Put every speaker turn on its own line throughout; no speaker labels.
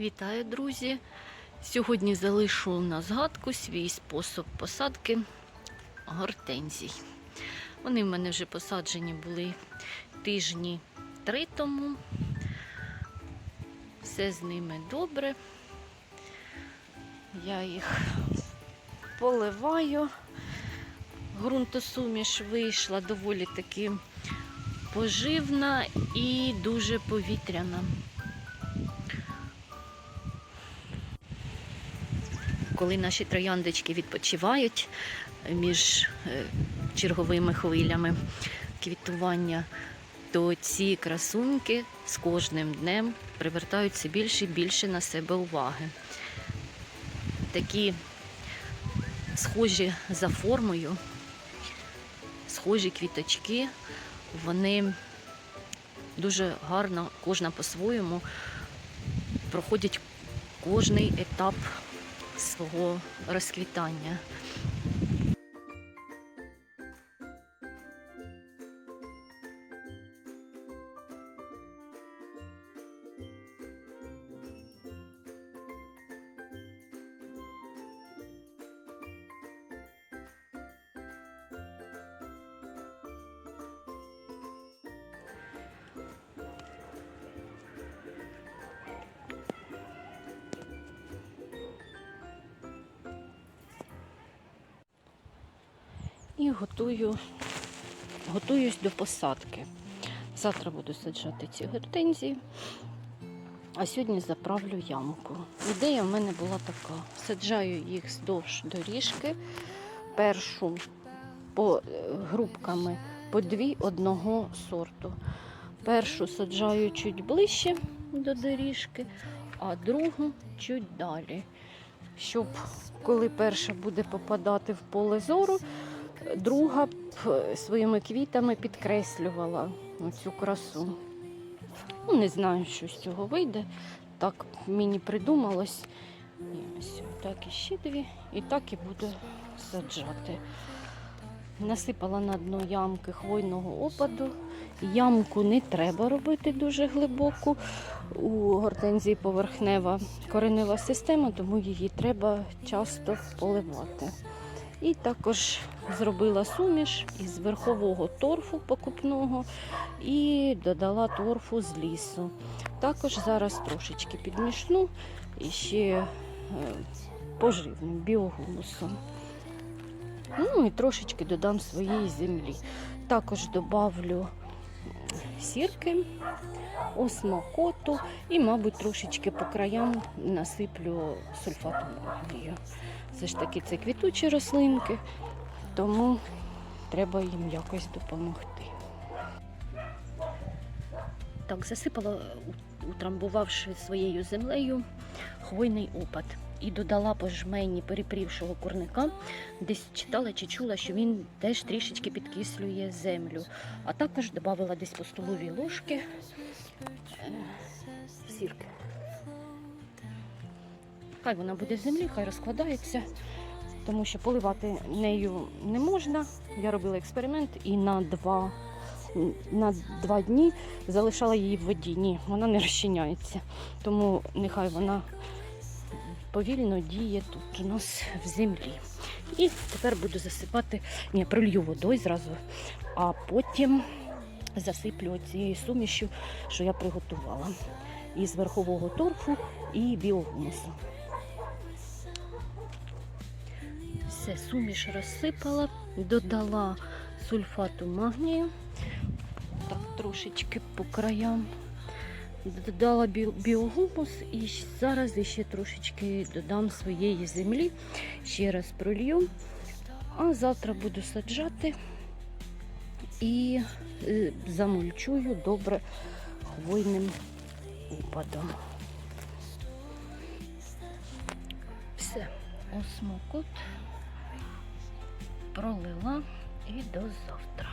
Вітаю, друзі! Сьогодні залишу на згадку свій спосіб посадки гортензій. Вони в мене вже посаджені були тижні три тому. Все з ними добре. Я їх поливаю. Грунтосуміш вийшла доволі таки поживна і дуже повітряна. Коли наші трояндочки відпочивають між е, черговими хвилями квітування, то ці красуньки з кожним днем привертають все більше і більше на себе уваги. Такі схожі за формою, схожі квіточки, вони дуже гарно, кожна по-своєму проходять кожний етап свого розквітання. І готую, готуюсь до посадки. Завтра буду саджати ці гортензії, а сьогодні заправлю ямку. Ідея в мене була така: саджаю їх вздовж доріжки, першу по е, грубками по дві одного сорту. Першу саджаю чуть ближче до доріжки, а другу чуть далі. Щоб коли перша буде попадати в поле зору, друга б е, своїми квітами підкреслювала цю красу. Ну, не знаю, що з цього вийде. Так мені придумалось. І ось так і ще дві. І так і буду саджати. Насипала на дно ямки хвойного опаду. Ямку не треба робити дуже глибоку. У гортензії поверхнева коренева система, тому її треба часто поливати. І також зробила суміш із верхового торфу покупного і додала торфу з лісу. Також зараз трошечки підмішну і ще е, поживним біогумусом. Ну і трошечки додам своєї землі. Також додавлю сірки, осмокоту і, мабуть, трошечки по краям насиплю сульфату магнію. Все ж таки це квітучі рослинки, тому треба їм якось допомогти. Так, засипала, утрамбувавши своєю землею хвойний опад. І додала по жмені перепрівшого курника. Десь читала чи чула, що він теж трішечки підкислює землю. А також додала десь по столовій ложки е, сірки. Хай вона буде в землі, хай розкладається, тому що поливати нею не можна. Я робила експеримент і на два, на два дні залишала її в воді. Ні, вона не розчиняється. Тому нехай вона повільно діє тут у нас в землі. І тепер буду засипати, ні, пролью водою зразу, а потім засиплю цією сумішю, що я приготувала. Із верхового торфу і біогумусу. Все, суміш розсипала, додала сульфату магнію, так трошечки по краям. Додала бі- біогумус і зараз ще трошечки додам своєї землі, ще раз пролью, а завтра буду саджати і е, замульчую добре хвойним опадом. Все, осмокот пролила і до завтра.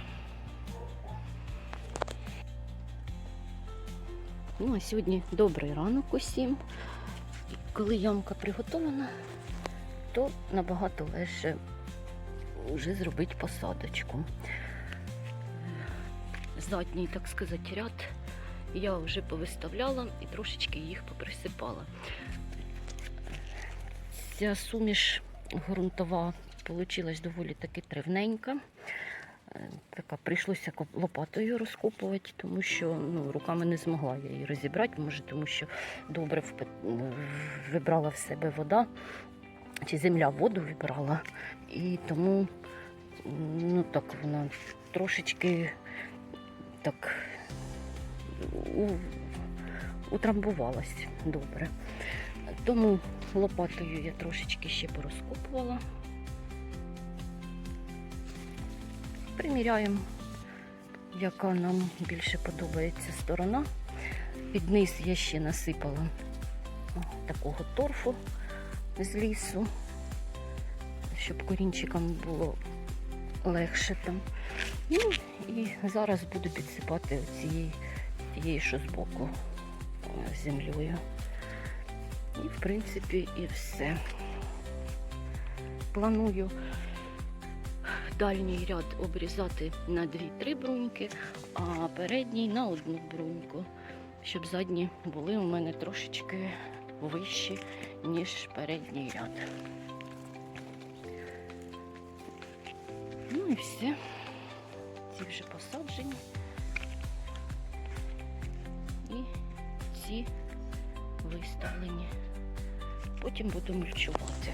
Ну, а сьогодні добрий ранок усім. Коли ямка приготовлена, то набагато легше вже зробити посадочку. Задній, так сказати, ряд я вже повиставляла і трошечки їх поприсипала. Ця суміш ґрунтова вийшла доволі таки тривненька. Така прийшлося лопатою розкопувати, тому що ну, руками не змогла я її розібрати, може, тому що добре вибрала в себе вода, чи земля воду вибрала, і тому ну, так вона трошечки так у, утрамбувалась добре. Тому лопатою я трошечки ще порозкопувала. Приміряємо, яка нам більше подобається сторона. Під низ я ще насипала такого торфу з лісу, щоб корінчикам було легше там. Ну і зараз буду підсипати цією, тією, що збоку е, землею. І, в принципі, і все. Планую дальній ряд обрізати на 2-3 бруньки, а передній на одну бруньку, щоб задні були у мене трошечки вищі, ніж передній ряд. Ну і все. Ці вже посаджені. І ці виставлені. Потім буду мульчувати.